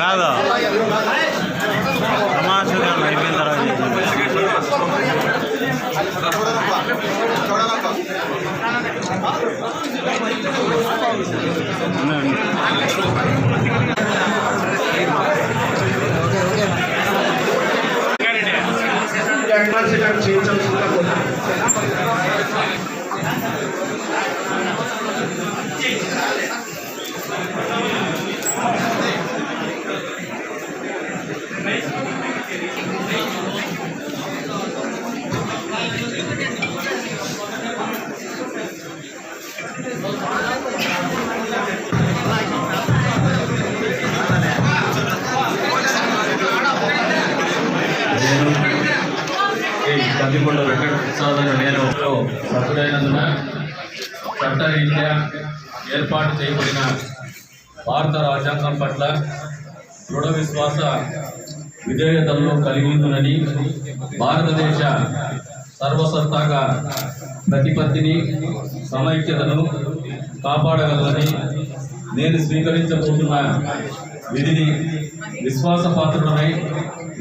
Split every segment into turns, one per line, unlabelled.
కాదు సమాచారం అయిపోయిన తర్వాత
అడ్వాన్స్మెంట్
కందికొండ వెంకట ప్రసాద్ నేను సభ్యుడైనందున చట్టరీత్యా ఏర్పాటు చేయబడిన భారత రాజ్యాంగం పట్ల దృఢ విశ్వాస విధేయతల్లో కలిగి ఉందని భారతదేశ సర్వసత్తాక ప్రతిపత్తిని సమైక్యతను కాపాడగలదని నేను స్వీకరించబోతున్న విధిని విశ్వాసపాత్రుడనై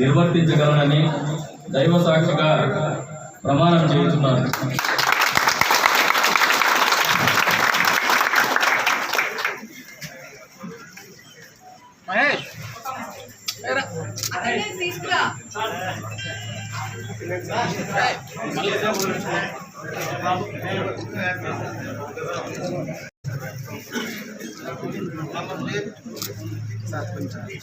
నిర్వర్తించగలనని దైవ సాక్షిగా ప్రమాణం చేయుచున్నాను.
एक सात
पंचायत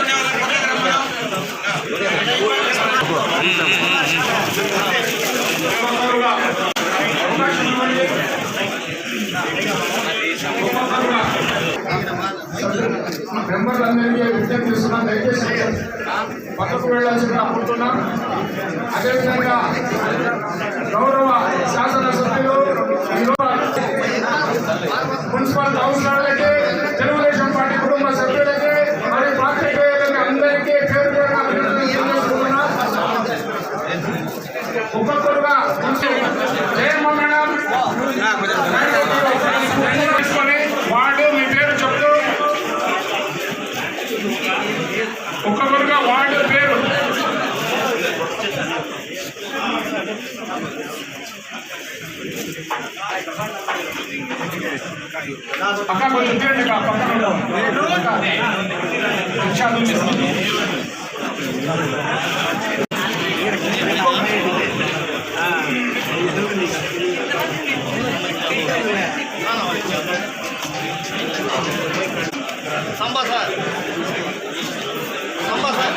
మెంబర్లందరికీ విజ్ఞప్తి చేస్తున్నాం దయచేసి పక్కకు వెళ్ళాల్సిందిగా అనుకుంటున్నాం అదేవిధంగా గౌరవ శాసన సభ్యులు మున్సిపల్ కౌన్సిలర్లకి
அக்கா கொஞ்சம் பேருக்கா பக்கத்தில் ரிக்ஷா சம்பா சார் சம்பா சார்